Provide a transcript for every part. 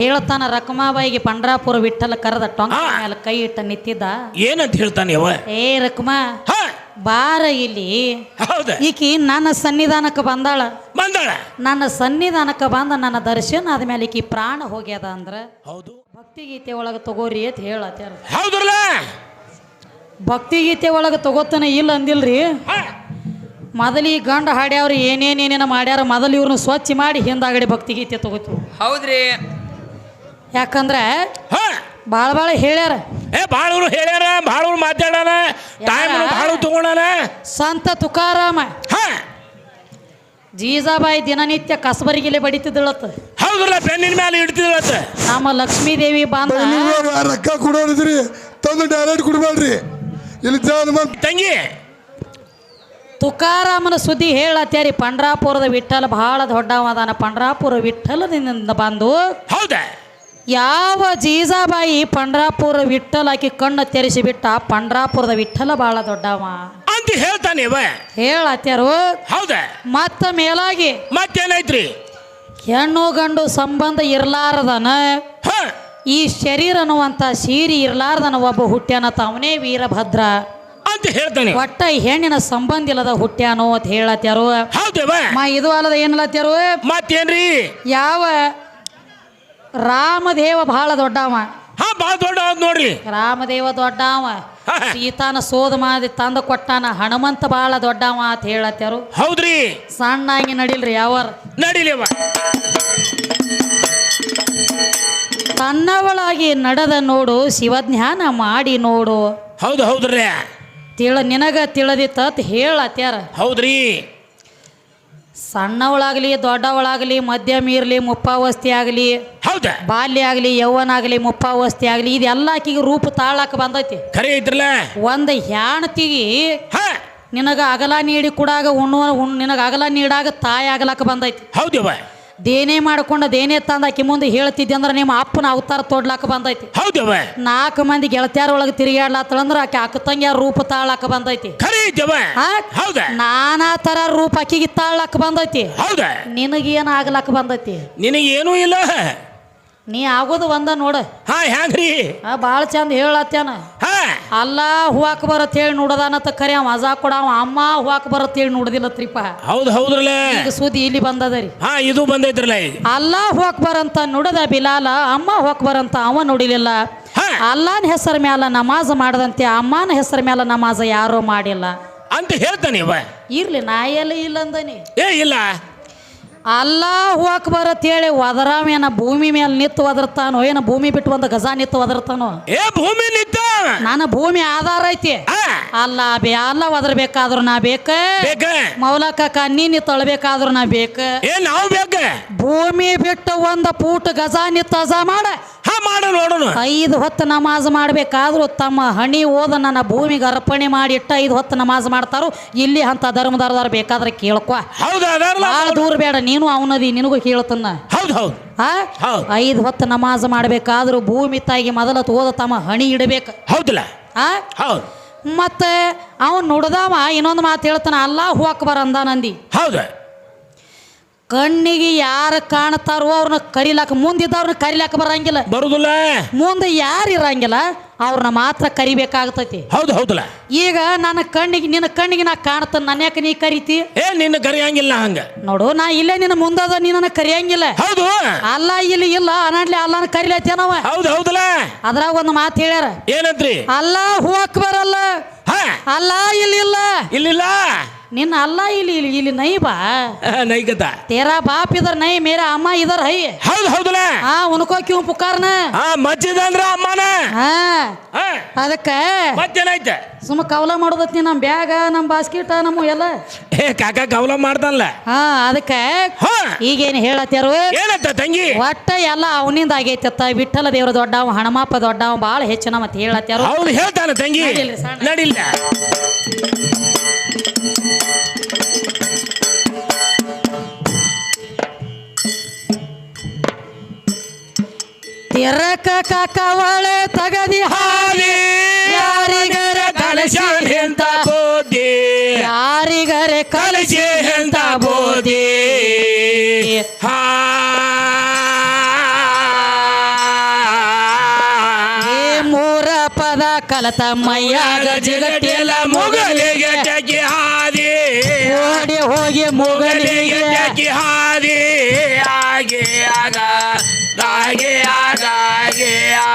ಹೇಳ್ತಾನ ರಕಮಾಬಾಯಿಗೆ ಪಂಡ್ರಾಪುರ ವಿಠಲ ಕರೆದ ಟೊಂಕ ಮೇಲೆ ಕೈ ಇಟ್ಟ ನಿಂತಿದ್ದ. ಏನಂತ ಹೇಳ್ತಾನೆ ಯವ ಏ ರಕುಮಾ ಹ. ಬಾರ ಇಲ್ಲಿ. ಹೌದ. ಈಕಿ ನನ್ನ ಸನ್ನಿಧಾನಕ್ಕೆ ಬಂದಾಳ. ಬಂದಾಳ? ನನ್ನ ಸನ್ನಿಧಾನಕ್ಕೆ ಬಂದ ನನ್ನ ದರ್ಶನ ಆದ್ಮೇಲೆ ಈಕಿ ಪ್ರಾಣ ಹೋಗ್ಯದ ಅಂದ್ರ ಹೌದು. ಭಕ್ತಿಗೀತೆ ಒಳಗ ತಗೋರಿ ಅಂತ ಹೇಳತ್ಯಾರ. ಭಕ್ತಿ ಭಕ್ತಿಗೀತೆ ಒಳಗ ತಗೋತಾನೆ ಇಲ್ಲ ಅಂದಿಲ್ರಿ. ಹ. ಮೊದಲಿ ಗಂಡ ಹಾಡ್ಯಾವ್ರು ಏನೇನೇನೇನ ಮಾಡ್ಯಾರ ಮೊದಲು ಇವ್ರನ್ನ ಸ್ವಚ್ಛ ಮಾಡಿ ಹಿಂದಾಗಡೆ ಭಕ್ತಿಗೀತೆ ತಗೋತೀವಿ. ಹೌದ್ರಿ. ಯಾಕಂದ್ರೆ ಹ. ಭಾಳ ಭಾಳ ಹೇಳ್ಯಾರ. ಏ ಬಾಳವ್ರು ಹೇಳ್ಯಾರ ಬಾಳವ್ರು ಮಾತಾಡನ ಟೈಮ್ ಭಾಳ ತಗೊಂಡಾನ? ಸಂತ ತುಕಾರಾಮ. ಹ. ಜೀಜಾಬಾಯಿ ದಿನನಿತ್ಯ ಕಸಬರಿಗಿಲೆ ಬಡಿತಿದ್ದಳತ್ತ. ಹೌದಲ್ಲ ಪೆನ್ನಿನ ಮೇಲೆ ಇಡ್ತಿದ್ದಳತ್ತ. ನಮ್ಮ ಲಕ್ಷ್ಮೀದೇವಿ ಬಂದ ನೀವು ರೊಕ್ಕ ಕೊಡೋರಿದ್ರಿ ತಂದು ಡೈರೆಕ್ಟ್ ಕೊಡ್ಬೇಡ್ರಿ ಇಲ್ಲಿ ತಂಗಿ. ತುಕಾರಾಮನ ಸುದ್ದಿ ಹೇಳತ್ಯಾರಿ ಪಂಡ್ರಾಪುರದ ವಿಠಲ ಬಹಳ ದೊಡ್ಡವ ಅದಾನ ಪಂಡ್ರಾಪುರ ವಿಠಲದಿಂದ ಬಂದು ಹೌದ? ಯಾವ ಜೀಜಾಬಾಯಿ ಪಂಡ್ರಾಪುರ ವಿಠಲ ಆಕಿ ಕಣ್ಣು ತೆರೆಸಿ ಬಿಟ್ಟ ಪಂಡ್ರಾಪುರದ ವಿಠಲ ಬಹಳ ದೊಡ್ಡವ. ಅಂತ ಹೇಳ್ತಾನೆ ಹೇಳತ್ಯಾರು? ಹೌದ? ಮತ್ತ ಮೇಲಾಗಿ ಮತ್ತೇನೈತ್ರಿ? ಹೆಣ್ಣು ಗಂಡು ಸಂಬಂಧ ಇರ್ಲಾರದನ ಈ ಶರೀರ ಅನ್ನುವಂತ ಸೀರಿ ಇರ್ಲಾರ್ದನ ಒಬ್ಬ ಹುಟ್ಟ್ಯಾನ ತಾವನೇ ವೀರಭದ್ರ. ಅಂತ ಹೇಳ್ತಾನೆ. ಒಟ್ಟ ಹೆಣ್ಣಿನ ಸಂಬಂಧ ಇಲ್ಲದ ಹುಟ್ಟ್ಯಾನೋ ಅಂತ ಹೇಳತ್ಯಾರು. ಮಾ ಇದು ಅಲ್ಲದ ಏನಲ್ಲತ್ಯಾರು ಮತ್ತೇನ್ರಿ? ಯಾವ ರಾಮದೇವ ಬಹಳ ದೊಡ್ಡವ. ಹಾ ಬಹಳ ದೊಡ್ಡ ನೋಡ್ರಿ. ರಾಮದೇವ ದೊಡ್ಡವ. ಸೀತಾನ ಸೋದ ಮಾಡಿ ತಂದ ಕೊಟ್ಟಾನ ಹನುಮಂತ ಬಹಳ ದೊಡ್ಡವ ಅಂತ ಹೇಳತ್ತಾರು. ಹೌದ್ರಿ. ಸಣ್ಣಾಗಿ ನಡಿಲ್ರಿ ಯಾವ್ರ. ನಡಿಲಿವ. ತನ್ನವಳಾಗಿ ನಡೆದ ನೋಡು ಶಿವಜ್ಞಾನ ಮಾಡಿ ನೋಡು. ಹೌದು ಹೌದ್ರಿ ತಿಳ ನಿನಗ ತಿಳಿದಿತ್ತ ಹೇಳತ್ತಾರ. ಹೇಳತ್ಯಾರ ಹೌದ್ರಿ. ಸಣ್ಣವಳಾಗಲಿ ದೊಡ್ಡವಳಾಗಲಿ ಮಧ್ಯಮ ಇರಲಿ ಮುಪ್ಪಾವಸ್ಥೆ ಆಗಲಿ ಹೌದ? ಬಾಲ್ಯ ಆಗಲಿ ಯೌವನ ಆಗಲಿ ಮುಪ್ಪಾವಸ್ಥೆ ಆಗಲಿ ಇದೆಲ್ಲ ಆಕಿಗೆ ರೂಪ ತಾಳಕ್ಕೆ ಬಂದೈತಿ. ಖರೆ ಐತ್ರಲ್ಲ ಒಂದು ಹೆಣ್ತಿಗಿ ನಿನಗ ಅಗಲ ನೀಡಿ ಕೂಡ ಉಣ್ಣುವ ಉಣ್ ನಿನಗ ಅಗಲ ನೀಡಾಗ ತಾಯಿ ಆಗಲಕ್ಕ ಬಂದೈತಿ. ಹೌದವ ದೇನೇ ಮಾಡ್ಕೊಂಡು ದೇನೇ ತಂದ ಆಕಿ ಮುಂದೆ ಹೇಳ್ತಿದ್ದೆ ಅಂದ್ರೆ ನಿಮ್ಮ ಅಪ್ಪನ ಅವತಾರ ತೋಡ್ಲಾಕ ಬಂದೈತಿ. ಹೌದವ ನಾಲ್ಕು ಮಂದಿ ಗೆಳತ್ಯಾರ ಒಳಗೆ ತಿರುಗಾಡ್ಲಾತಂದ್ರೆ ಆಕೆ ಅಕ್ಕ ತಂಗಿಯ ರೂಪ ತಾಳಾಕ ಬಂದೈತಿ. ನಾನಾ ತರ ರೂಪ ಆಕಿಗೆ ತಾಳಾಕ ಬಂದೈತಿ. ಹೌದ? ನಿನಗೇನು ಆಗ್ಲಾಕ ಬಂದೈತಿ? ನಿನಗೇನು ಇಲ್ಲ. ನೀ ಆಗೋದು ಒಂದ ನೋಡ. ಹಾ ಹ್ಯಾಂಗ್ರಿ? ಭಾಳ ಚಂದ ಹೇಳತ್ತೇನ ಅಲ್ಲ ಹೂವಾಕ್ ಬರತ್ ಹೇಳಿ ನೋಡದಾನತ್ತ ಕರೆ ಅವ ಮಜಾ ಕೊಡ ಅವ ಅಮ್ಮ ಹೂವಾಕ್ ಬರತ್ ಹೇಳಿ ನೋಡುದಿಲ್ಲತ್ರಿಪ್ಪ ಹೌದು ಹೌದ್ರಲ್ಲ? ಈಗ ಸುದ್ದಿ ಇಲ್ಲಿ ಬಂದದರಿ ಹಾ ಇದು ಬಂದೈತ್ರಲ್ಲ? ಅಲ್ಲ ಹೂವಾಕ್ ಬರಂತ ನುಡದ ಬಿಲಾಲ ಅಮ್ಮ ಹೂವಾಕ್ ಬರಂತ ಅವ ನುಡಿಲಿಲ್ಲ. ಅಲ್ಲಾನ ಹೆಸರ ಮ್ಯಾಲ ನಮಾಜ್ ಮಾಡದಂತೆ ಅಮ್ಮನ ಹೆಸರ ಮ್ಯಾಲ ನಮಾಜ್ ಯಾರೋ ಮಾಡಿಲ್ಲ. ಅಂತ ಹೇಳ್ತಾನೆ ಇವ. ಇರ್ಲಿ ನಾ ಎಲ್ಲ ಇಲ್ಲ ಅಂದನಿ. ಏ ಇಲ್ಲ. ಅಲ್ಲ ಹೋಗಕ್ ಬರತ್ ಹೇಳಿ ಏನ ಭೂಮಿ ಮೇಲೆ ನಿತ್ತು ಒದರ್ತಾನೋ ಏನ ಭೂಮಿ ಬಿಟ್ಟು ಒಂದು ಗಜಾ ನಿತ್ತು ಒದರ್ತಾನೋ? ಏ ಭೂಮಿ ನಿತ್ತ ನನ್ನ ಭೂಮಿ ಆಧಾರ ಐತಿ. ಅಲ್ಲ ಬೇ ಅಲ್ಲ ಒದರ್ಬೇಕಾದ್ರು ನಾ ಬೇಕ. ಮೌಲಕ ನೀ ತೊಳಬೇಕಾದ್ರು ನಾ ಬೇಕ. ಏ ನಾವು ಬೇಕ. ಭೂಮಿ ಬಿಟ್ಟು ಒಂದು ಪೂಟ್ ಗಜಾ ನಿತ್ತ ಅಜ ಮಾಡ. ಮಾಡ ನೋಡೋಣ ಐದು ಹೊತ್ತು ನಮಾಜ್ ಮಾಡಬೇಕಾದ್ರೂ ತಮ್ಮ ಹಣಿ ಓದ ನನ್ನ ಭೂಮಿಗೆ ಅರ್ಪಣೆ ಮಾಡಿ ಇಟ್ಟ ಐದು ಹೊತ್ತು ನಮಾಜ್ ಮಾಡ್ತಾರೋ ಇಲ್ಲಿ ಅಂತ ಧರ್ಮದಾರದಾರ ಬೇಕಾದ್ರೆ ಕೇಳ್ಕೊ. ಹೌದಾ ಭಾಳ ದೂರ ಬೇಡ ನೀನು ಅವನದಿ ನಿನಗೂ ಕೇಳ್ತನ್ನ ಹೌದು ಹೌದು. ಐದು ಹೊತ್ತು ನಮಾಜ್ ಮಾಡ್ಬೇಕಾದ್ರೂ ಭೂಮಿ ತಾಯಿಗೆ ಮೊದಲ ಓದ ತಮ್ಮ ಹಣಿ ಇಡಬೇಕು. ಹೌದಲ್ಲ. ಆ? ಹೌದು. ಮತ್ತೆ ಅವನು ನುಡ್ದವ ಇನ್ನೊಂದು ಮಾತು ಹೇಳ್ತಾನ ಅಲ್ಲ ಹೋಗಕ್ ಬರಂದ ನಂದಿ ಹೌದು. ಕಣ್ಣಿಗೆ ಯಾರು ಕಾಣ್ತಾರೋ ಅವ್ರನ್ನ ಕರಿಲಾಕ ಮುಂದಿದ್ದವ್ರನ್ನ ಕರಿಲಾಕ ಬರಂಗಿಲ್ಲ. ಬರುದಿಲ್ಲ. ಮುಂದೆ ಯಾರು ಇರಂಗಿಲ್ಲ ಅವ್ರನ್ನ ಮಾತ್ರ ಕರಿಬೇಕಾಗ್ತೈತಿ. ಹೌದು ಹೌದಲ್ಲ. ಈಗ ನನ್ನ ಕಣ್ಣಿಗೆ ನಿನ್ನ ಕಣ್ಣಿಗೆ ನಾ ಕಾಣ್ತಾನ ನನ್ನ ಯಾಕೆ ನೀ ಕರಿತಿ? ಏ ನಿನ್ನ ಕರಿಯಂಗಿಲ್ಲ ಹಂಗ. ನೋಡು ನಾ ಇಲ್ಲೇ ನಿನ್ನ ಮುಂದದ ನೀ ನನ್ನ ಕರಿಯಂಗಿಲ್ಲ. ಹೌದು. ಅಲ್ಲ ಇಲ್ಲಿ ಇಲ್ಲ ಅನಾಡ್ಲಿ ಅಲ್ಲನ ಕರಿಲತ್ತೇನವ ಹೌದು ಹೌದಲ್ಲ. ಅದ್ರಾಗ ಒಂದು ಮಾತು ಹೇಳ್ಯಾರ. ಏನಂತ್ರಿ? ಅಲ್ಲ ಹೂವಕ್ ಬರಲ್ಲ ಅಲ್ಲ ಇಲ್ಲಿ ಇಲ್ಲ ಇಲ್ಲಿಲ್ಲ. ನಿನ್ನ ಅಲ್ಲ ಇಲ್ಲಿ ಇಲ್ಲಿ ಇಲ್ಲಿ ನೈ ಬಾ. ನೈಗತ ತೇರಾ ಬಾಪ್ ಇದರ ನೈ ಮೇರ ಅಮ್ಮ ಇದರ ಹೈ. ಹೌದು ಹೌದಲ್ಲ ಹಾ ಉನ್ಕೋ ಕ್ಯೂ ಪುಕಾರ್ನ. ಹಾ ಮಜ್ಜಿದ ಅಂದ್ರ ಅಮ್ಮನ. ಹಾ. ಅದಕ್ಕೆ ಮತ್ತೇನೈತೆ ಸುಮ್ಮ ಕವಲ ಮಾಡೋದತ್ತಿ ನಮ್ಮ ಬ್ಯಾಗ ನಮ್ಮ ಬಾಸ್ಕೆಟ್ ನಮ್ಮ ಎಲ್ಲ. ಏ ಕಾಕ ಕವಲ ಮಾಡ್ದಲ್ಲ ಹಾ ಅದಕ್ಕೆ ಈಗೇನು ಹೇಳತ್ತಾರು ಏನಂತ ತಂಗಿ? ಒಟ್ಟ ಎಲ್ಲ ಅವನಿಂದ ಆಗೈತತ್ತ. ವಿಠಲ ದೇವ್ರ ದೊಡ್ಡವ ಹಣಮಾಪ ದೊಡ್ಡವ ಭಾಳ ಹೆಚ್ಚಿನ ಮತ್ತೆ ಹೇಳತ್ತಾರು ಹೌದು ಹೇಳ್ತಾನೆ ತಂಗಿ. ನಡಿಲ್ಲ ತಿರಕ ಕವಳೆ ತಗದಿ ಹಾಲಿ ಯಾರಿಗರ ಕಲಸಿ ಎಂತ ಬೋಧಿ ಯಾರಿಗರ ಕಲಸಿ ಎಂತ ಬೋಧಿ ಹಾ. ಮೂರ ಪದ ಕಲತ ಮೈಯಾಗ ಜಿಗಟೆಲ ಮುಗಲಿಗೆ ಟಕಿ ಹಾದಿ. ಓಡಿ ಹೋಗಿ ಮುಗಲಿಗೆ ಟಕಿ ಹಾದಿ. ಆಗಿ ಆಗ ಆಗೆ ಆ.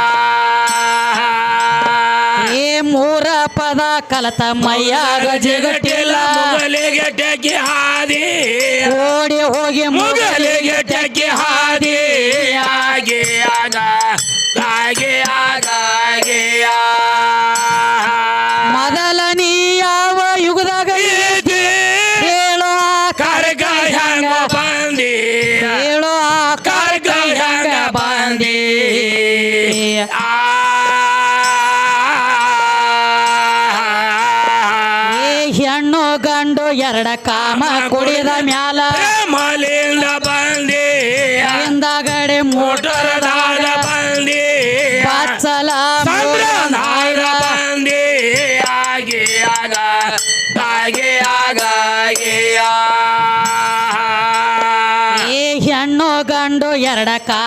ಏ ಮೂರ ಪದ ಕಲತ ಮೈಯಾಗ ಜಿಗಟಿಲ್ಲ ಮುಗಲಿಗೆ ಹಾದಿ. ಓಡಿ ಹೋಗಿ ಮುಗಲಿಗೆ ಟಕಿ ಹಾದಿ. ಆಗ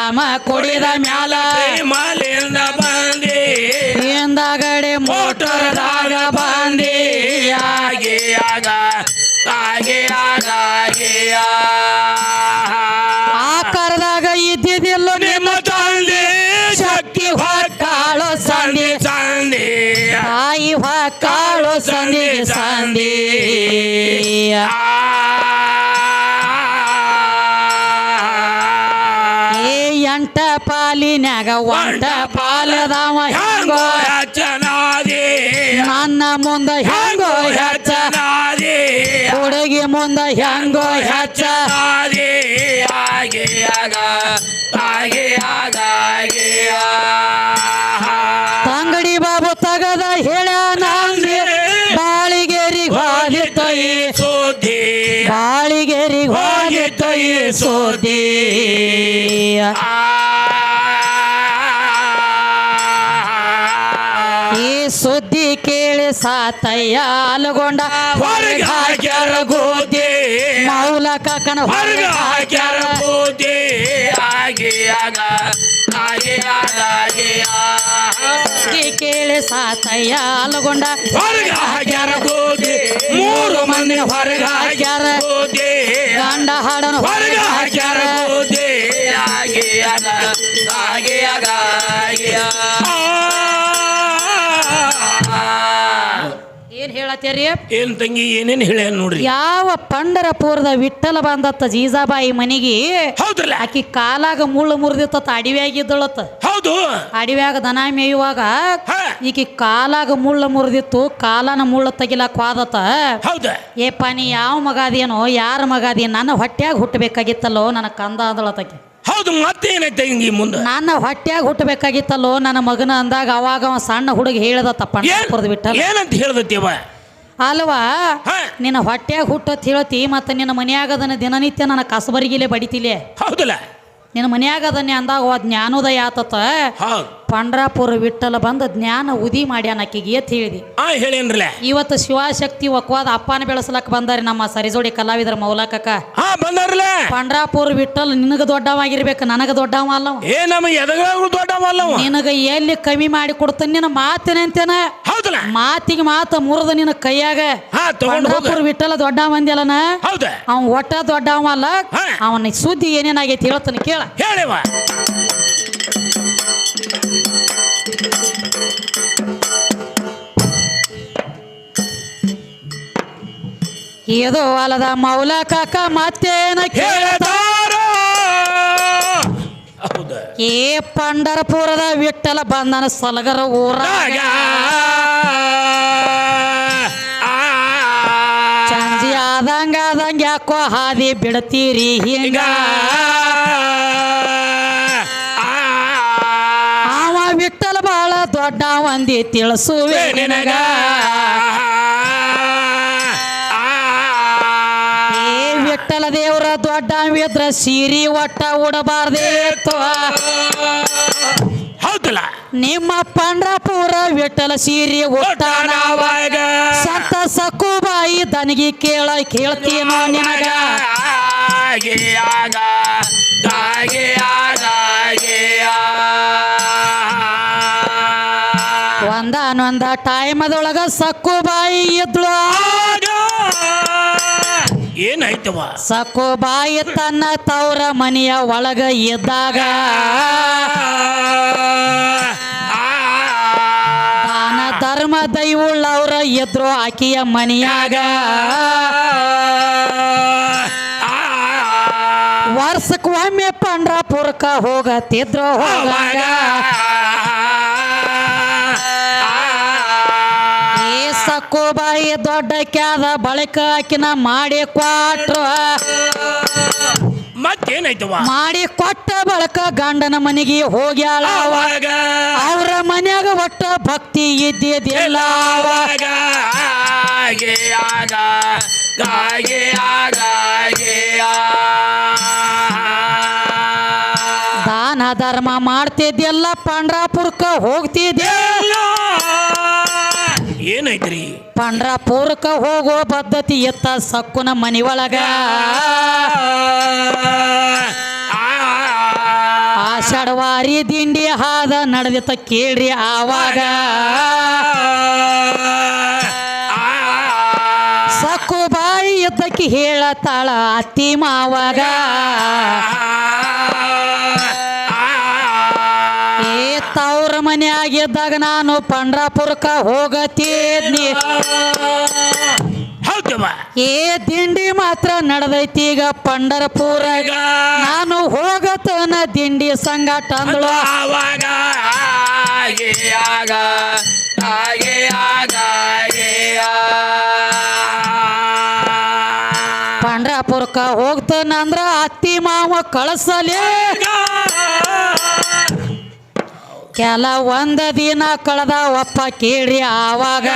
ಕಾಮ ಕುಡಿದ ಮ್ಯಾಲ ಮಾಲಿಂದ ಬಂದಿ. ಹಿಂದಗಡೆ ಮೋಟರದಾಗ ಮೋಟರ್ದಾಗ ಬಂದಿ. ಆಗಿ ಆಗೆ ಆಗ ಆಗಿ ಆ. ಆಕಾರದಾಗ ಇದ್ದಿದ್ದಿಲ್ಲ ನಿಮ್ಮ ತಂದೆ ಶಕ್ತಿ ಹೊಕ್ಕಾಳು ಸಂದಿ ಸಂದಿ ತಾಯಿ ಹೊಕ್ಕಾಳು ಸಂದಿ ಸಂದಿ ಏ ಪಾಲಿನ್ಯಾಗ ಒಂಟ ಪಾಲದಾವ ಹೆಂಗೋ ಚೆನ್ನಾದಿ ನನ್ನ ಮುಂದ ಹೆಂಗೋ ಹೆಚ್ಚನಾರಿ ಹುಡುಗಿ ಮುಂದ ಹೆಂಗೋ ಹೆಚ್ಚನಾರಿ ಆಗಿ ಆಗ ಆಗಿ ಆಗ ತಂಗಡಿ ಬಾಬು ತಗದ ಹೇಳ ನಂದಿ ಬಾಳಿಗೇರಿ ಹೋಗಿತ್ತೈ ಈ ಸುದ್ದಿ. ಬಾಳಿಗೇರಿ ಹೋಗಿತ್ತೈ ಸುದ್ದಿ. ಈ ಕೇಳಿ ಸಾತಯ್ಯ ಅಲಗೊಂಡ ಹೊರಗ ಹಾಕ್ಯಾರ ಗೋದಿ ಮೌಲ ಕಕ್ಕನ ಹೊರಗ ಹಾಕ್ಯಾರ ಗೋದಿ ಹಾಗೆ ಆಗ ಹಾಗೆ ಆಗ ಹಾಗೆ ಆ. ಸುದ್ದಿ ಕೇಳಿ ಸಾತಯ್ಯ ಅಲಗೊಂಡ ಹೊರಗ ಹಾಕ್ಯಾರ ಗೋದಿ ಮೂರು ಮಂದಿ ಹೊರಗ ಹಾಕ್ಯಾರ ಗೋದಿ ಗಂಡ ಹಾಡನ ಹೊರಗ ಹಾಕ್ಯಾರ ಗೋದಿ ಹಾಗೆ ಆಗ ಹಾಗೆ ಆಗ ಹಾಗೆ ಆ. ಏನ್ ತಂಗಿ ಏನೇನ್ ಹೇಳ ನೋಡ್ರಿ? ಯಾವ ಪಂಡರಪುರದ ವಿಠಲ ಬಂದತ್ತ ಜೀಜಾಬಾಯಿ ಮನೆಗೆ ಹೌದಲ್ಲ ಆಕಿ ಕಾಲಾಗ ಮುಳ್ಳು ಮುರಿದಿತ್ತ ಅಡಿವ್ಯಾಗಿದ್ದಳತ್ತ ಹೌದು. ಅಡಿವ್ಯಾಗ ದನ ಮೇಯುವಾಗ. ಈಕಿ ಕಾಲಾಗ ಮುಳ್ಳು ಮುರಿದಿತ್ತು ಕಾಲನ ಮುಳ್ಳು ತೆಗಿಲಾಕ ಹೋದತ್ತ. ಏ ಏಪ್ಪ ನೀ ಯಾವ ಮಗಾದೇನೋ ಯಾರ ಮಗಾದಿ ನನ್ನ ಹೊಟ್ಯಾಗ ಹುಟ್ಟಬೇಕಾಗಿತ್ತಲ್ಲೋ ನನ್ನ ಕಂದ ಅಂದಳತಕಿ ಹೌದು ಮತ್ತೇನೈತೆ ಹಿಂಗೆ ಮುಂದೆ? ನನ್ನ ಹೊಟ್ಯಾಗ ಹುಟ್ಟಬೇಕಾಗಿತ್ತಲ್ಲೋ ನನ್ನ ಮಗನ ಅಂದಾಗ ಅವಾಗ ಅವ ಸಣ್ಣ ಹುಡುಗ ಹೇಳ್ದತ್ತ ಏನ್ ಪಂಡರಪುರದ ವಿಠಲ ಏನಂತ ಹೇಳ್ದತ್ತೀವ ಅಲ್ವಾ? ನಿನ್ನ ಹೊಟ್ಯಾಗ ಹುಟ್ಟತ್ ಹೇಳ್ತಿ ಮತ್ತೆ ನಿನ್ನ ಮನ್ಯಾಗ ಅದನ್ನ ದಿನನಿತ್ಯ ನನ್ನ ಕಸಬರಿಗಿಲೆ ಬಡಿತಿಲೆ. ಹೌದಲ್ಲ. ನಿನ್ನ ಮನ್ಯಾಗ ಅದನ್ನೇ ಅಂದಾಗ ಜ್ಞಾನೋದಯ ಆತತ. ಹೌದು. ಪಂಡ್ರಾಪುರ ವಿಠಲ ಬಂದ ಜ್ಞಾನ ಉದಿ ಮಾಡ್ಯಾನ ಆಕಿಗೆ ಎತ್ ಹೇಳಿದಿ. ಆ ಹೇಳೇನ್ರಲ್ಲ ಇವತ್ತು ಶಿವಶಕ್ತಿ ಒಕ್ವಾದ ಅಪ್ಪನ ಬೆಳೆಸಲಕ್ಕ ಬಂದಾರಿ ನಮ್ಮ ಸರಿಜೋಡಿ ಕಲಾವಿದರ ಮೌಲಕಕ್ಕ. ಹಾ ಬಂದಾರಲ್ಲ? ಪಂಡ್ರಾಪುರ ವಿಠಲ್ ನಿನಗ ದೊಡ್ಡವಾಗಿರ್ಬೇಕು ನನಗ ದೊಡ್ಡವ ಅಲ್ಲವ. ಏ ನಮ್ಮ ಎದಗಳು ದೊಡ್ಡವಲ್ಲವ ನಿನಗ ಎಲ್ಲಿ ಕಮ್ಮಿ ಮಾಡಿ ಕೊಡ್ತಾನೆ ನಿನ್ನ ಮಾತಿನಂತೇನ ಹೌದಲ್ಲ? ಮಾತಿಗೆ ಮಾತ ಮುರಿದ ನಿನ್ನ ಕೈಯಾಗ. ಹಾ ತಗೊಂಡು ಹೋಗ. ಪಂಡ್ರಾಪುರ ವಿಠಲ ದೊಡ್ಡ ಮಂದಿಯಲ್ಲನ ಹೌದ? ಅವ ಒಟ್ಟ ದೊಡ್ಡವ ಅಲ್ಲ. ಹಾ. ಅವನ ಸುದ್ದಿ ಏನೇನಾಗೈತಿ ಹೇಳ್ತಾನೆ ಕೇಳ. ಹೇಳಿವ ಇದು ಅಲ್ಲದ ಮೌಲ ಕಾಕ ಮತ್ತೇನ ಕೇಳತ ಹೇಳ್ತಾರೋ ಹೌದ. ಏ ಪಂಡರಪುರದ ವಿಠಲ ಬಂದನ ಸಲಗರ ಊರಾಗ. ಚಂದಿ ಚಂಜಿ ಆದಂಗ ಆದಂಗ ಯಾಕೋ ಹಾದಿ ಬಿಡ್ತೀರಿ ಹಿಂಗ. ಅವ ವಿಠಲ ಬಾಳ ದೊಡ್ಡ ಒಂದಿ ತಿಳಿಸುವೆ ನಿನಗ. ದೊಡ್ಡ ಇದ್ರ ಸೀರಿ ಒಟ್ಟ ಉಡಬಾರ್ದೇತ್ತು ಹೌದಲ್ಲ? ನಿಮ್ಮ ಪಂಡ್ರಪುರ ವಿಠಲ ಸೀರಿ ಉಟ್ಟ ಸತ್ತ ಸಕ್ಕುಬಾಯಿ ಸಕುಬಾಯಿ ದನಿಗೆ ಕೇಳ ಕೇಳ್ತೀನೋ ನಿನಗ. ಒಂದ ಒಕ್ಕಾನೊಂದ ಟೈಮದೊಳಗ ಸಕ್ಕುಬಾಯಿ ಇದ್ಳು. ಆಗ ಸಕೋ ಬಾಯಿ ತನ್ನ ತವರ ಮನೆಯ ಒಳಗ ಇದ್ದಾಗ ದಾನ ಧರ್ಮ ದೈವುಳ್ಳವ್ರ ಇದ್ರು ಆಕೆಯ ಮನೆಯಾಗ ವರ್ಷಕ್ಕೆ ಒಮ್ಮೆ ಪಂಡ್ರಾಪುರಕ್ಕ ಹೋಗತಿದ್ರು. ಹೋಗಾಗ ಸಕ್ಕುಬಾಯಿ ದೊಡ್ಡ ಕ್ಯಾದ ಬಳಿಕ ಆಕಿನ ಮಾಡಿ ಕೊಟ್ರು ಮತ್ತೇನಾಯ್ತವ ಮಾಡಿ ಕೊಟ್ಟ ಬಳಕ ಗಂಡನ ಮನೆಗೆ ಹೋಗ್ಯಾಳ ಅವ. ಅವಾಗ ಅವ್ರ ಮನ್ಯಾಗ ಒಟ್ಟ ಭಕ್ತಿ ಇದ್ದಿದ್ದಿಲ್ಲ ಅವ. ಅವಾಗ ಆಗೆ ಆಗ ಗಾಗೆ ಆಗಾಗೆ ಆ. ದಾನ ಧರ್ಮ ಮಾಡ್ತಿದ್ದಿಲ್ಲ ಪಂಡ್ರಾಪುರಕ್ಕ ಹೋಗ್ತಿದ್ದೆ ಎಲ್ಲ ಏನಾಯ್ತ್ರಿ? ಪಂಡ್ರಾಪುರಕ್ಕ ಹೋಗೋ ಪದ್ಧತಿ ಎತ್ತ ಸಕ್ಕುನ ಮನಿ ಒಳಗ. ಆಷಾಢವಾರಿ ದಿಂಡಿ ಹಾದ ನಡೆದಿತ್ತ ಕೇಳ್ರಿ ಆವಾಗ. ಸಕ್ಕು ಬಾಯಿ ಎದ್ದಕ್ಕೆ ಹೇಳತಾಳ ಅತ್ತಿ ಮಾವಾಗ. ಮನ್ಯಾಗಿದ್ದಾಗ ನಾನು ಪಂಡ್ರಾಪುರಕ್ಕ ಹೋಗತಿದ್ನಿ. ಏ ದಿಂಡಿ ಮಾತ್ರ ನಡೆದೈತಿ ಈಗ ಪಂಡರಪುರ. ನಾನು ಹೋಗತನ ದಿಂಡಿ ಸಂಗಾಟ ಅಂದಳು. ಪಂಡ್ರಾಪುರಕ್ಕ ಹೋಗ್ತಾನ ಅಂದ್ರ ಅತ್ತಿ ಮಾವ ಕಳಸಲೇ. ಕೆಲ ಒಂದ ದಿನ ಕಳೆದ ಒಪ್ಪ ಕೇಳಿ ಆವಾಗ.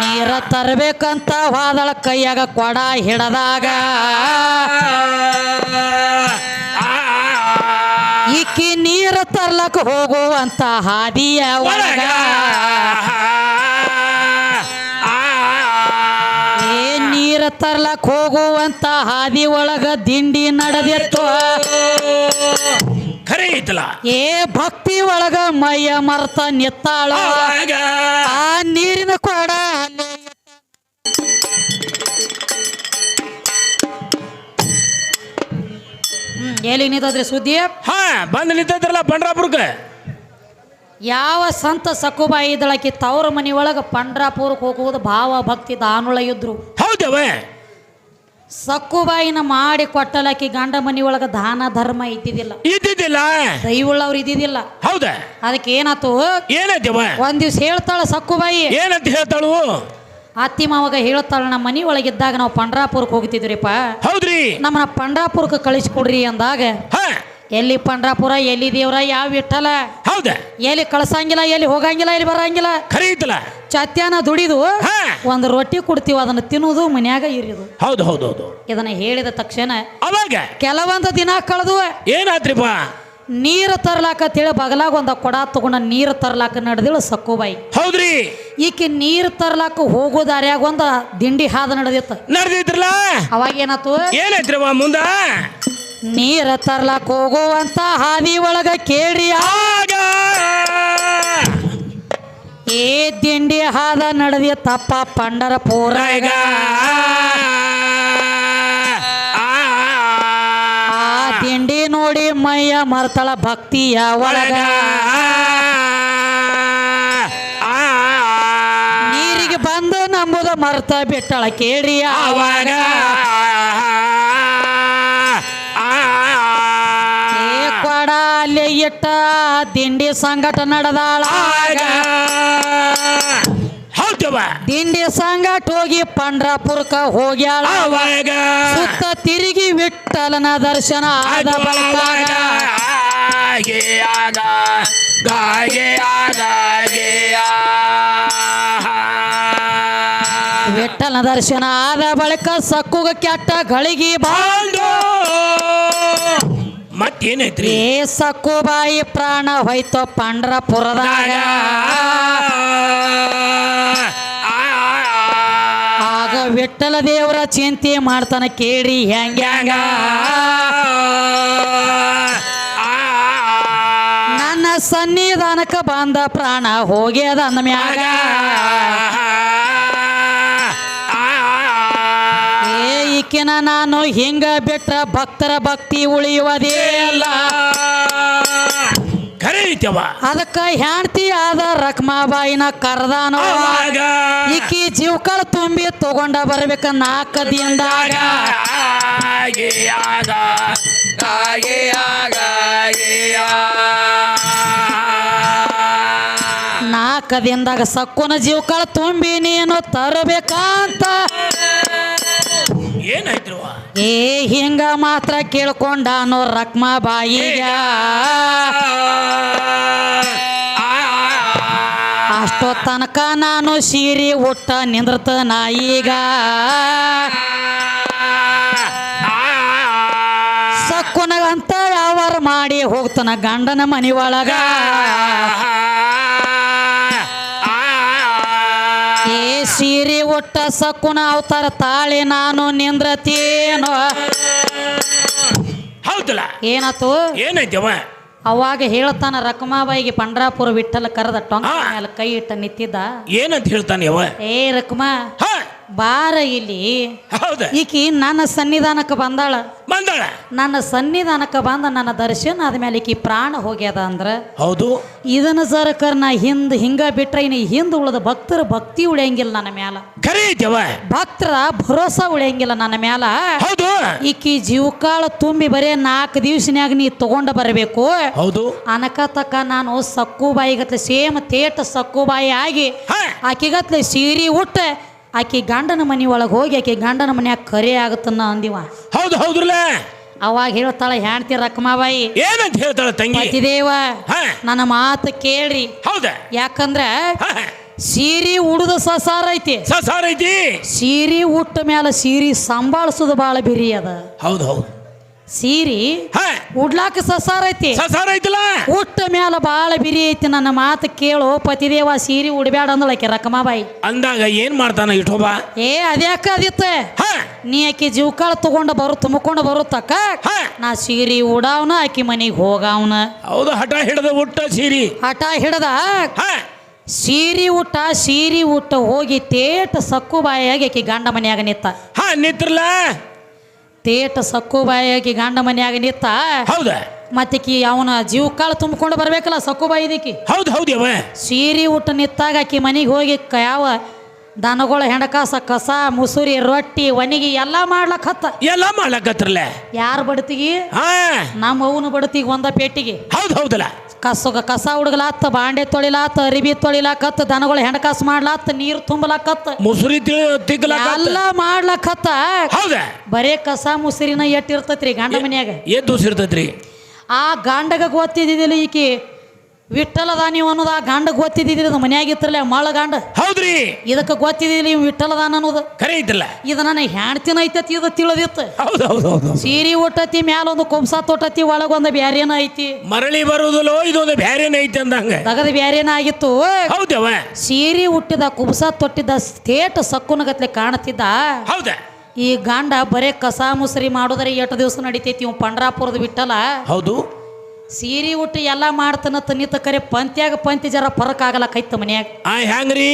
ನೀರ ತರಬೇಕಂತ ಹೋದಳ ಕೈಯಾಗ ಕೊಡ ಹಿಡದಾಗ. ಈಕಿ ನೀರ ತರ್ಲಕ್ಕ ಹೋಗುವಂತ ಹಾದಿಯ ಒಳಗ. ನೀರ ತರ್ಲಕ್ ಹೋಗುವಂತ ಹಾದಿ ಒಳಗ ದಿಂಡಿ ನಡೆದಿತ್ತು. ಖರೆ ಐತಲ್ಲ? ಏ ಭಕ್ತಿ ಒಳಗ ಮೈಯ ಮರ್ತ ನಿತ್ತಾಳ. ಆ ನೀರಿನ ಕೊಡ. ಎಲ್ಲಿ ನಿಂತದ್ರಿ ಸುದ್ದಿ? ಹಾ ಬಂದ್ ನಿಂತೈತ್ರಲ್ಲ ಪಂಡ್ರಾಪುರಕ್ಕೆ. ಯಾವ ಸಂತ ಸಕುಬಾಯಿ ಇದಳಕಿ ತವ್ರ ಮನಿ ಒಳಗ ಪಂಡ್ರಾಪುರಕ್ಕೆ ಹೋಗುವುದು ಭಾವ ಭಕ್ತಿ ದಾನುಳ ಇದ್ರು. ಹೌದವ? ಸಕ್ಕುಬಾಯಿನ ಮಾಡಿ ಕೊಟ್ಟಲಾಕಿ ಗಂಡ ಮನಿ ಒಳಗ ದಾನ ಧರ್ಮ ಇದ್ದಿದ್ದಿಲ್ಲ. ಇದ್ದಿದ್ದಿಲ್ಲ? ದೈವುಳ್ಳವ್ರು ಇದ್ದಿದ್ದಿಲ್ಲ. ಹೌದ? ಅದಕ್ಕೆ ಏನಾತು? ಏನೈತವ ಒಂದ್ ದಿವ್ಸ ಹೇಳ್ತಾಳ ಸಕ್ಕುಬಾಯಿ. ಏನಂತ ಹೇಳ್ತಾಳು? ಅತ್ತಿ ಮಾವಾಗ ಹೇಳ್ತಾಳ ನಮ್ಮ ಮನಿ ಒಳಗಿದ್ದಾಗ ನಾವು ಪಂಡ್ರಾಪುರಕ್ಕೆ ಹೋಗ್ತಿದ್ರಿಪ್ಪ ಹೌದ್ರಿ. ನಮ್ಮನ್ನ ಪಂಡ್ರಾಪುರಕ್ಕೆ ಕಳಿಸ್ಕೊಡ್ರಿ ಅಂದಾಗ ಎಲ್ಲಿ ಪಂಡ್ರಾಪುರ ಎಲ್ಲಿ ದೇವ್ರ ಯಾವ ವಿಠಲ ಹೌದ? ಎಲ್ಲಿ ಕಳ್ಸಂಗಿಲ್ಲ ಎಲ್ಲಿ ಹೋಗಂಗಿಲ್ಲ ಎಲ್ಲಿ ಬರಂಗಿಲ್ಲ? ಖರೀದಿಲ್ಲ? ಚತ್ಯಾನ ದುಡಿದು ಹಾ. ಒಂದು ರೊಟ್ಟಿ ಕೊಡ್ತೀವಿ ಅದನ್ನ ತಿನ್ನುವುದು ಮನ್ಯಾಗ ಇರಿದು. ಹೌದು ಹೌದು ಹೌದು. ಇದನ್ನ ಹೇಳಿದ ತಕ್ಷಣ ಅವಾಗ? ಕೆಲವೊಂದು ದಿನ ಕಳೆದು ಬಾ? ನೀರು ತರ್ಲಾಕ ತಿಳಿ ಬಗಲಾಗ ಒಂದ ಕೊಡ ತಗೊಂಡ ನೀರು ತರ್ಲಾಕ ನಡೆದಿಳು ಸಕ್ಕುಬಾಯಿ. ಹೌದ್ರಿ. ಈಕೆ ನೀರು ತರ್ಲಾಕ ಹೋಗೋ ದಾರ್ಯಾಗ ಒಂದು ದಿಂಡಿ ಹಾದ ನಡೆದಿತ್ತು. ನಡೆದಿದ್ರಲ್ಲ ಅವಾಗ ಏನಾತು? ಏನಾಯ್ತ್ರಿ ಮುಂದ? ನೀರ ತರ್ಲಾಕ ಹೋಗುವಂತ ಹಾದಿ ಒಳಗ ಕೇಳಿ ಆಗ ಏ ತಿಂಡಿ ಹಾದ ನಡೆದಿತ್ತಪ್ಪ ಪಂಡರಪುರಾಗ ಆ ತಿಂಡಿ ನೋಡಿ ಮೈಯ ಮರ್ತಳ ಭಕ್ತಿಯ ಒಳಗ ನೀರಿಗೆ ಬಂದು ನಂಬುದ ಮರ್ತ ಬಿಟ್ಟಳ ಕೇಳಿ ಆವಾಗ ಇಟ್ಟ ದಿಂಡಿ ಸಂಘಟ ನಡೆದಾಳ. ತಿಂಡಿ ಸಂಗಟ ಹೋಗಿ ಪಂಡ್ರಾಪುರಕ್ಕ ಹೋಗ್ಯಾಳ. ಸುತ್ತ ತಿರುಗಿ ವಿಠಲನ ದರ್ಶನ ಆದ ವಿಠಲನ ದರ್ಶನ ಆದ ಬಳಿಕ ಸಕ್ಕುಗ ಕೆಟ್ಟ ಗಳಿಗೆ ಬಾಂಡು ಮತ್ತೇನೈತ್ರಿ ಏ ಸಕ್ಕು ಬಾಯಿ ಪ್ರಾಣ ಹೋಯ್ತೋ ಪಂಡ್ರಪುರದಾಗ ಆಗ ವಿಠಲ ದೇವರ ಚಿಂತೆ ಮಾಡ್ತಾನೆ ಕೇಳಿ ಹೆಂಗ್ಯಾಂಗ ಸನ್ನಿಧಾನಕ್ಕೆ ಬಂದ ಪ್ರಾಣ ಹೋಗ್ಯದ ಅಂದ ಮ್ಯಾಗ ಏ ಈಕಿನ ನಾನು ಹಿಂಗ ಬಿಟ್ರ ಭಕ್ತರ ಭಕ್ತಿ ಉಳಿಯುವುದೇ ಅಲ್ಲ. ಅದಕ್ಕ ಹೆಂಡತಿ ಆದ ರಕ್ಮಾಬಾಯಿನ ಕರ್ದಾನೋ. ಈಕಿ ಜೀವಕಳ ತುಂಬಿ ತಗೊಂಡ ಬರ್ಬೇಕ ನಾಲ್ಕ ದಿನದಾಗ ನಾಲ್ಕ ದಿನದಾಗ ಸಕ್ಕುನ ಜೀವಕಳ ತುಂಬಿ ನೀನು ತರಬೇಕಂತ. ಏನಾಯ್ತ್ರವ ಏ ಹಿಂಗ ಮಾತ್ರ ಕೇಳ್ಕೊಂಡು ರಕ್ಮ ಬಾಯಿಗ ಅಷ್ಟೋ ತನಕ ನಾನು ಸೀರೆ ಒಟ್ಟ ನಿಂದ್ರತ ನಾಯಿಗ ಸಕ್ಕುನಗಂತ ಯಾವಾರ ಮಾಡಿ ಹೋಗ್ತಾನ ಗಂಡನ ಮನಿ ಒಳಗ ಸೀರೆ ಒಟ್ಟ ಸಕುನ ಅವತಾರ ತಾಳಿ ನಾನು ನಿಂದ್ರತೇನೋ. ಹೌದಲ್ಲ? ಏನಾತು? ಏನೈತವ? ಅವಾಗ ಹೇಳ್ತಾನ ರಕಮಾಬಾಯಿಗೆ ಪಂಡ್ರಾಪುರ ವಿಠಲ ಕರೆದ ಟೊಂಕ ಮೇಲೆ ಕೈ ಇಟ್ಟ ನಿಂತಿದ್ದ. ಏನಂತ ಹೇಳ್ತಾನೆ ಯವ ಏ ರಕ್ಮಾ ಹ. ಬಾರ ಇಲ್ಲಿ. ಹೌದ? ಈಕಿ ನನ್ನ ಸನ್ನಿಧಾನಕ್ಕೆ ಬಂದಾಳ. ಬಂದಾಳ? ನನ್ನ ಸನ್ನಿಧಾನಕ್ಕೆ ಬಂದ ನನ್ನ ದರ್ಶನ ಆದ್ಮೇಲೆ ಈಕಿ ಪ್ರಾಣ ಹೋಗ್ಯದ ಅಂದ್ರ ಹೌದು. ಇದನ್ನ ಜರಕರ್ ನಾ ಹಿಂದ್ ಹಿಂಗ ಬಿಟ್ರೆ ಇನ್ನು ಹಿಂದ್ ಉಳದ ಭಕ್ತರ ಭಕ್ತಿ ಉಳಿಯಂಗಿಲ್ಲ ನನ್ನ ಮ್ಯಾಲ. ಕರೆ ಐತವ ಭಕ್ತರ ಭರೋಸಾ ಉಳಿಯಂಗಿಲ್ಲ ನನ್ನ ಮ್ಯಾಲ. ಹೌದು. ಈಕಿ ಜೀವಕಾಳ ತುಂಬಿ ಬರೇ ನಾಲ್ಕು ದಿವಸನ್ಯಾಗ ನೀ ತಗೊಂಡ ಬರಬೇಕು. ಹೌದು. ಅನಕತಕ್ಕ ನಾನು ಸಕ್ಕುಬಾಯಿಗತ್ಲೆ ಸೇಮ್ ತೇಟ ಸಕ್ಕುಬಾಯಿ ಆಗಿ ಹ. ಆಕಿಗತ್ಲೆ ಸೀರೆ ಉಟ್ಟ ಆಕಿ ಗಂಡನ ಮನಿ ಒಳಗೆ ಹೋಗಿ ಆಕೆ ಗಂಡನ ಮನ್ಯಾಗ ಕರೆ ಆಗುತ್ತನ್ನ ಅಂದಿವ. ಹೌದು ಹೌದ್ರಲ್ಲ? ಅವಾಗ ಹೇಳ್ತಾಳ ಹೆಣ್ತಿ ರಕ್ಮಾಬಾಯಿ ಏನಂತ ಹೇಳ್ತಾಳ ತಂಗಿ? ಪತಿದೇವ ನನ್ನ ಮಾತು ಕೇಳ್ರಿ. ಹೌದ? ಯಾಕಂದ್ರ ಸೀರಿ ಸೀರೆ ಉಡುದ ಸಸಾರ ಐತಿ. ಸಸಾರ ಐತಿ? ಸೀರಿ ಉಟ್ಟ ಮ್ಯಾಲ ಸೀರಿ ಸಂಭಾಳಿಸೋದು ಭಾಳ ಬಿರಿ ಅದ. ಹೌದು ಹೌದು. ಸೀರೆ ಹ! ಉಡ್ಲಾಕ ಸಸಾರ ಐತಿ. ಸಸಾರ ಐತಿಲ್ಲ? ಉಟ್ಟ ಮ್ಯಾಲ ಬಾಳ ಬಿರಿ ಐತಿ. ನನ್ನ ಮಾತು ಕೇಳು. ಪತಿದೇವ ಸೀರಿ ಉಡ್ಬ್ಯಾಡ ಅಂದಳಕ್ಕೆ ರಕಮಾಬಾಯಿ. ಅಂದಾಗ ಏನ್ ಮಾಡ್ತಾನ ಇಟ್ಟೋಬ ಏ ಅದ್ಯಾಕ ಅದಿತ್ತ? ಹ! ನೀ ಆಕಿ ಜೀವಕಾಳ ತಗೊಂಡು ಬರು ತುಂಬಿಕೊಂಡು ಬರುತ್ತಕ್ಕ ನಾ ಸೀರಿ ಉಡಾವ್ನ ಆಕಿ ಮನೆಗೆ ಹೋಗಾವ್ನ. ಹೌದು ಹಠ ಹಿಡದ ಉಟ್ಟ ಸೀರಿ. ಹಠ ಹಿಡದ? ಸೀರಿ ಉಟ್ಟ ಸೀರೆ ಉಟ್ಟ ಹೋಗಿ ತೇಟ ಸಕ್ಕು ಬಾಯಾಗಿ ಆಕಿ ಗಂಡ ಮನೆಯಾಗ ನಿತ್ತ. ಹಾ ನಿತ್ರಲ್ಲ ತೇಟ ಸಕ್ಕು ಬಾಯಾಗಿ ಗಂಡ ಮನೆಯಾಗ ನಿತ್ತ. ಹೌದ? ಮತ್ತಿಕಿ ಅವನ ಜೀವಕಾಳ ತುಂಬಿಕೊಂಡು ಬರ್ಬೇಕಲ್ಲ ಸಕ್ಕು ಬಾಯಿದಿಕ್ಕಿ ಹೌದು ಹೌದು ಸೀರಿ ಸೀರೆ ಊಟ ನಿತ್ತಾಗ ಆಕಿ ಮನೆಗೆ ಹೋಗಿ ಕ- ಯಾವ ದನಗಳ ಹೆಣಕಾಸ ಕಸ ಮುಸುರಿ ರೊಟ್ಟಿ ಒಣಗಿ ಎಲ್ಲ ಮಾಡ್ಲಕ್ ಹತ್ತ ಎಲ್ಲ ಮಾಡ್ಲಕತ್ರಲ್ಲ ಯಾರು ಬಡತಿಗಿ? ಹಾ. ನಮ್ಮ ಅವನ ಬಡತಿಗೆ ಒಂದ ಪೇಟಿಗೆ. ಹೌದು ಹೌದಲ್ಲ. ಕಸ ಕಸ ಹುಡುಗಲಾತ್ತ ಬಾಂಡೆ ತೊಳಿಲಾತ ಅರಿಬಿ ತೊಳಿಲಾಕತ್ತ ದನಗಳು ಹೆಣಕಾಸು ಮಾಡ್ಲಾತ್ತ ನೀರು ತುಂಬಲಾಕತ್ತ ಮುಸುರಿ ಎಲ್ಲ ಮಾಡ್ಲಾಕತ್ತ. ಹೌದ? ಬರೇ ಕಸ ಮುಸುರಿನ ಎಟ್ಟಿರ್ತೈತ್ರಿ ಗಂಡ ಮನ್ಯಾಗ? ಎದ್ದು ಸಿರ್ತೈತ್ರಿ ಆ ಗಂಡಗ ಗೊತ್ತಿದ್ದಿದ್ದಿಲ್ಲ ಈಕಿ. ವಿಠಲದ ನೀವು ಅನ್ನೋದು ಆ ಗಂಡ ಇದು ಮನ್ಯಾಗ ಮಾಳ ಗಂಡ? ಹೌದ್ರಿ. ಇದಕ್ಕೆ ಗೊತ್ತಿದ್ದಿಲ್ಲ ಇವ್ ವಿಠಲದಾನ ಅನ್ನೋದು? ಖರೆ ಇದ್ದಿಲ್ಲ. ಇದು ನನ್ನ ಹೆಣ್ತಿನ ಐತತಿ ಇದು ತಿಳಿದಿತ್ತು. ಹೌದು ಹೌದು ಹೌದು ಸೀರೆ ಉಟ್ಟತಿ ಮ್ಯಾಲ ಒಂದು ಕುಂಸ ತೊಟ್ಟತಿ ಒಳಗೊಂದು ಬ್ಯಾರೇನ ಐತಿ. ಮರಳಿ ಬರುವುದಲ್ಲೋ ಇದೊಂದು ಬ್ಯಾರೇನ ಐತಿ ಅಂದಂಗ. ತಗದ ಬ್ಯಾರೇನ ಆಗಿತ್ತು. ಹೌದವ ಸೀರೆ ಹುಟ್ಟಿದ ಕುಂಸ ತೊಟ್ಟಿದ್ದ ಸ್ಟೇಟ್ ಸಕ್ಕುನಗತ್ಲೆ ಕಾಣುತ್ತಿದ್ದ ಹೌದ. ಈ ಗಂಡ ಬರೇ ಕಸ ಮುಸರಿ ಮಾಡೋದ್ರೆ ಎಷ್ಟು ದಿವಸ ನಡಿತೈತಿ ಇವ್ ಪಂಡ್ರಾಪುರದ ಬಿಟ್ಟಲ್ಲ ಹೌದು. ಸೀರೆ ಉಟ್ಟು ಎಲ್ಲ ಮಾಡ್ತಾನ ತನ್ನಿತ ಕರೆ ಪಂತ್ಯಾಗ ಪಂತಿ ಜರ ಆಗಲ್ಲ ಕೈತ ಮನ್ಯಾಗ. ಆ ಹೆಂಗ್ರಿ?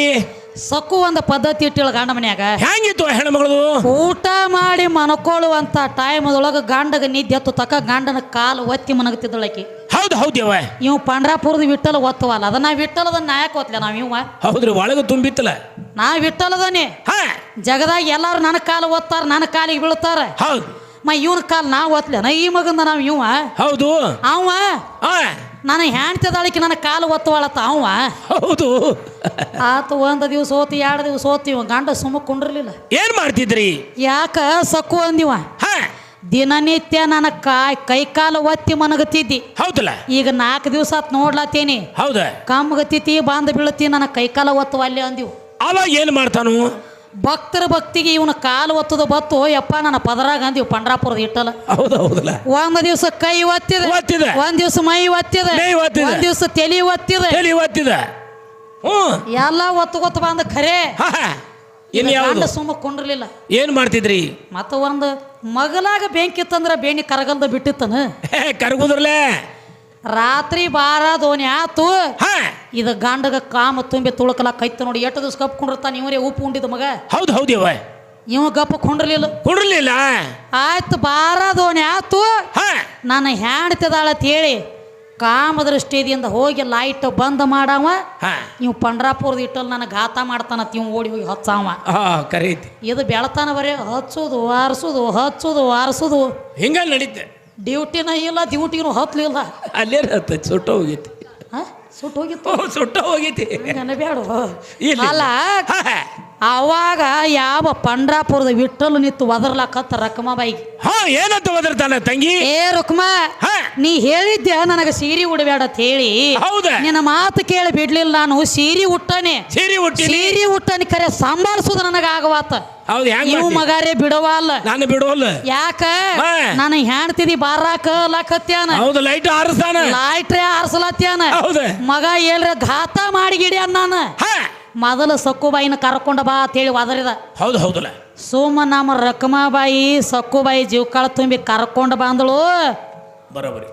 ಸಕ್ಕು ಒಂದು ಪದ್ಧತಿ ಇಟ್ಟಿಳ ಗಂಡ ಮನ್ಯಾಗ. ಹೆಂಗಿತ್ತು ಹೆಣ್ಮಗಳು ಊಟ ಮಾಡಿ ಮನಕೊಳ್ಳುವಂತ ಟೈಮದೊಳಗ ಗಂಡಗ ನಿದ್ದೆ ಹತ್ತು ತಕ ಗಂಡನ ಕಾಲು ಒತ್ತಿ ಮನಗತಿದ್ದಳಕಿ ಹೌದು ಹೌದ್ಯವ ಇವ್ ಪಂಡ್ರಾಪುರದ ವಿಠಲ ಒತ್ತವಲ್ಲ ಅದನ್ನ ವಿಠಲದ ನಾಯಕ ಒತ್ಲೆ ನಾವ್ ಇವ ಹೌದ್ರಿ ಒಳಗ ತುಂಬಿತ್ತಲ್ಲ. ನಾ ವಿಠಲದನೇ ಹಾ. ಜಗದಾಗ ಎಲ್ಲಾರು ನನ್ನ ಕಾಲು ಒತ್ತಾರ ನನ್ನ ಕಾಲಿಗೆ ಬೀಳ್ತಾರ. ಹೌದು. ಮ ಇವನ ಕಾಲು ನಾವು ಒತ್ಲೇನ ಈ ಮಗಂದ ನಾವು ಇವ. ಹೌದು. ಅವ. ನನ್ನ ಹೆಣ್ತಿದಾಳಿಕೆ ನನ್ನ ಕಾಲು ಒತ್ತುವಳತ್ತ ಅವ. ಹೌದು. ಆತ ಒಂದು ದಿವಸ ಹೋತಿ ಎರಡು ದಿವಸ ಹೋತಿ ಇವ ಗಂಡ ಸುಮ್ಮ ಕುಂಡ್ರಲಿಲ್ಲ. ಏನ್ ಮಾಡ್ತಿದ್ರಿ? ಯಾಕ ಸಕ್ಕು ಅಂದಿವ? ಹಾ. ದಿನನಿತ್ಯ ನನ್ನ ಕಾಯ್ ಕೈ ಕಾಲು ಒತ್ತಿ ಮನಗತಿದ್ದಿ. ಹೌದಲ್ಲ. ಈಗ ನಾಲ್ಕು ದಿವಸ ಆತ್ ನೋಡ್ಲಾತೇನಿ. ಹೌದ. ಕಮ್ಮಗತಿ ಬಂದು ಬೀಳತಿ ನನ್ನ ಕೈ ಕಾಲ ಒತ್ತುವ ಅಲ್ಲಿ ಅಂದಿವು. ಅವಾಗ ಏನ್ ಮಾಡ್ತಾನು? ಭಕ್ತರ ಭಕ್ತಿಗೆ ಇವನ ಕಾಲು ಒತ್ತದ ಬತ್ತು ಯಪ್ಪ ನನ್ನ ಪದರಾಗ ಗಾಂಧಿ ಪಂಡ್ರಾಪುರದ ಇಟ್ಟಲ್ಲ ಹೌದು ಹೌದಲ್ಲ ಒಂದ್ ದಿವಸ ಕೈ ಒತ್ತಿದ ಒತ್ತಿದ. ಒಂದ್ ದಿವಸ ಮೈ ಒತ್ತಿದ ಮೈ ಒತ್ತಿದ. ಒಂದ್ ದಿವಸ ತಲಿ ಒತ್ತಿದ. ತಲೆ ಒತ್ತಿದ. ಹ್ಞೂ. ಎಲ್ಲ ಒತ್ತು ಗೊತ್ತ ಬಂದ ಖರೆ. ಹಾ ಇನ್ ಯಾವ್ದು ಗಂಡ ಸುಮ್ಮ ಕುಂಡ್ರಲಿಲ್ಲ. ಏನ್ ಮಾಡ್ತಿದ್ರಿ? ಮತ್ತ ಒಂದು ಮಗಲಾಗ ಬೆಂಕಿ ಇತ್ತಂದ್ರ ಬೇಣಿ ಕರಗಲ್ದ ಬಿಟ್ಟಿತ್ತನ? ಕರಗುದ್ರಲ್ಲೇ ಕರ್ಗುದ್ರಲೆ. ರಾತ್ರಿ ಬಾರ ದೋಣಿ ಆತು. ಹಾ. ಇದು ಗಂಡಗ ಕಾಮ ತುಂಬಿ ತುಳುಕಲ ಕೈತ ನೋಡಿ ಎಷ್ಟು ದಿವಸ ಕಪ್ಕೊಂಡಿರ್ತಾನ ಇವರೇ ಉಪ್ಪು ಉಂಡಿದ ಮಗ. ಹೌದು ಹೌದು ಯವ್ವ. ಇವ ಗಪ್ಪ ಕುಂಡ್ರಲಿಲ್ಲ. ಕುಂಡ್ರಲಿಲ್ಲ? ಆಯ್ತು ಬಾರ ದೋಣಿ ಆತು. ಹಾ. ನಾನು ಹ್ಯಾಣ್ತಿದಾಳ ಹೇಳಿ ಕಾಮ ದೃಷ್ಟಿದಿಂದ ಹೋಗಿ ಲೈಟ್ ಬಂದ್ ಮಾಡವ. ಹಾ. ಇವ್ ಪಂಡ್ರಾಪುರದ ಇಟ್ಟಲ್ಲಿ ನನಗೆ ಘಾತ ಮಾಡ್ತಾನ ಇವ್ ಓಡಿ ಹೋಗಿ ಹಚ್ಚಾವ. ಹಾ ಕರೀತಿ. ಇದು ಬೆಳತಾನ ಬರೀ ಹಚ್ಚುದು ಆರಿಸೋದು ಹಚ್ಚುದು ಆರಿಸೋದು ಹಿಂಗ ನಡೀತೆ. ಡ್ಯೂಟಿನ ಇಲ್ಲ ಡ್ಯೂಟಿನೂ ಹತ್ಲಿಲ್ಲ ಅಲ್ಲೇ ಹತ್ತ ಸುಟ್ಟ ಹೋಗೈತಿ ಸುಟ್ಟ ಸುಟ್ಟು ಹೋಗಿತ್ತು? ಸುಟ್ಟ ಹೋಗೈತಿ ಇಲ್ಲ. ಅಲ್ಲ. ಅವಾಗ ಯಾವ ಪಂಡ್ರಾಪುರದ ವಿಠಲು ನಿತ್ತು ಒದರ್ಲಾಕತ್ತ ಬೈಗಿ ಹಾ ಏನಂತ ಒದರ್ತಾನ ತಂಗಿ? ಏ ರುಕ್ಮ ನೀ ಹೇಳಿದ್ದೆ ನನಗೆ ಸೀರೆ ಉಡಬೇಡ ಅಂತ ಹೇಳಿ? ಹೌದ. ನಿನ್ನ ಮಾತು ಕೇಳಿ ಬಿಡ್ಲಿಲ್ಲ ನಾನು ಸೀರೆ ಉಟ್ಟನೆ. ಸೀರೆ ಹುಟ್ಟಿನಿ ಸೀರೆ ಉಟ್ಟನಿ ಕರೆ ಸಂಭಾಳಿಸೋದು ನನಗ ಆಗವಾತ ಹೌದು ಮಾಡ್ತಿ? ಮಗಾರೇ ಬಿಡವಲ್ಲ ನಾನು ಬಿಡೋಲ್ಲ ಯಾಕ. ನಾನು ಹೆಣ್ತಿದಿ ಬಾರಾಕ ಲಕತ್ಯಾನ ಹೌದು ಲೈಟ್ ಆರಿಸ್ತಾನ ಲೈಟ್ರೆ ಆರ್ಸಲತ್ಯಾನ. ಹೌದು. ಮಗ ಏನ್ರ ಘಾತ ಮಾಡಿ ಗಿಡಿ ನಾನು. ಮೊದಲು ಸಕ್ಕುಬಾಯಿನ ಕರ್ಕೊಂಡ ಬಾ ಅಂತೇಳಿ ಒದರಿದ ಹೌದು ಹೌದಲ್ಲ. ಸೋಮ ನಮ್ಮ ರಕಮಾಬಾಯಿ ಸಕ್ಕುಬಾಯಿ ಜೀವಕಾಳ ತುಂಬಿ ಕರ್ಕೊಂಡು ಬಂದಳು. ಬರೋಬರಿ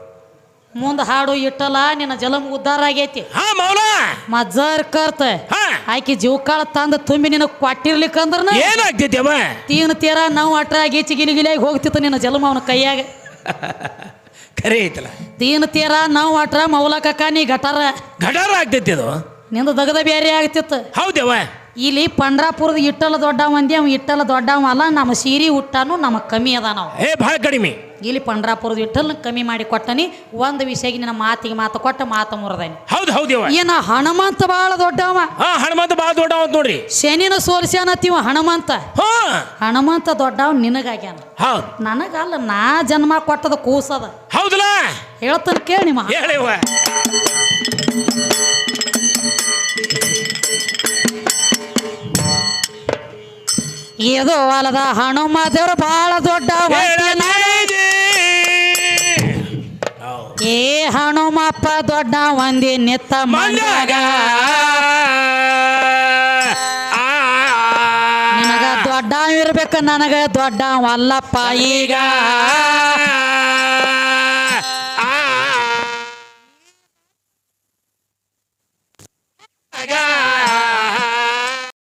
ಮುಂದೆ ಹಾಡು ಇಟ್ಟಲ್ಲ ನಿನ್ನ ಜಲಮ್ ಉದ್ಧಾರ ಆಗೈತಿ. ಹಾ ಮೌನ ಮಜ್ಜಾರ್ ಕರ್ತ. ಆಕಿ ಜೀವಕಾಳ ತಂದ ತುಂಬಿ ನಿನ್ನ ಕೊಟ್ಟಿರ್ಲಿಕ್ಕಂದ್ರ ಅವ? ತೀನ್ ತೀರ ನಾವು ಅಟ್ರ ಆಗಿ ಗಿಲಿ ಗಿಲಿಯಾಗಿ ಹೋಗ್ತಿತ್ತು ನಿನ್ನ ಜಲಮ ಅವನ ಕೈಯಾಗ. ಕರೆ ಐತಲ್ಲ. ತೀನ್ ತೀರ ನಾವು ಅಟ್ರ ಮೌಲಕ ನೀ ಗಟಾರ ಗಟಾರ ಆಗ್ತೈತಿ ಅದು ನಿಂದ ದಗದ ಬೇರೆ ಆಗ್ತಿತ್ತು. ಹೌದವ ಇಲ್ಲಿ ಪಂಡ್ರಾಪುರದ ಇಟ್ಟಲ ದೊಡ್ಡ ಮಂದಿ ಅವ ಇಟ್ಟಲ ದೊಡ್ಡವ ಅಲ್ಲ ನಮ್ಮ ಸೀರಿ ಉಟ್ಟಾನು ನಮಗೆ ಕಮ್ಮಿ ಅದ ನಾವು ಏ ಭಾಳ ಕಡಿಮೆ. ಇಲ್ಲಿ ಪಂಡ್ರಾಪುರದ ಇಟ್ಟಲ್ ಕಮ್ಮಿ ಮಾಡಿ ಕೊಟ್ಟನಿ. ಒಂದು ವಿಷಯ ನಿನ್ನ ಮಾತಿಗೆ ಮಾತು ಕೊಟ್ಟ ಮಾತು ಮುರದೇನಿ. ಹೌದು ಹೌದು ಏನ ಹನುಮಂತ ಬಹಳ ದೊಡ್ಡವ. ಹನುಮಂತ ಬಹಳ ದೊಡ್ಡವ ಅಂತ ನೋಡ್ರಿ. ಶನಿನ ಸೋಲ್ಸ್ಯಾನತ್ತೀವ ಹನುಮಂತ ಹನುಮಂತ ದೊಡ್ಡವ ನಿನಗಾಗ್ಯಾನ ಹೌದು. ನನಗಲ್ಲ ನಾ ಜನ್ಮ ಕೊಟ್ಟದ ಕೂಸದ ಹೌದಲ್ಲ ಹೇಳ್ತಾನೆ ಕೇಳಿ ನಿಮ್ಮ ಹೇಳಿವ ಇದು ಅಲ್ಲದ ಹನುಮ ದೇವ್ರು ಬಹಳ ದೊಡ್ಡ ಏ ಹನುಮಪ್ಪ ದೊಡ್ಡ ಒಂದಿ ನಿತ್ತ ಮಂಡ್ಯಾಗ ನಿನಗ ದೊಡ್ಡ ಇರ್ಬೇಕು ನನಗ ದೊಡ್ಡ ವಲ್ಲಪ್ಪ ಈಗ.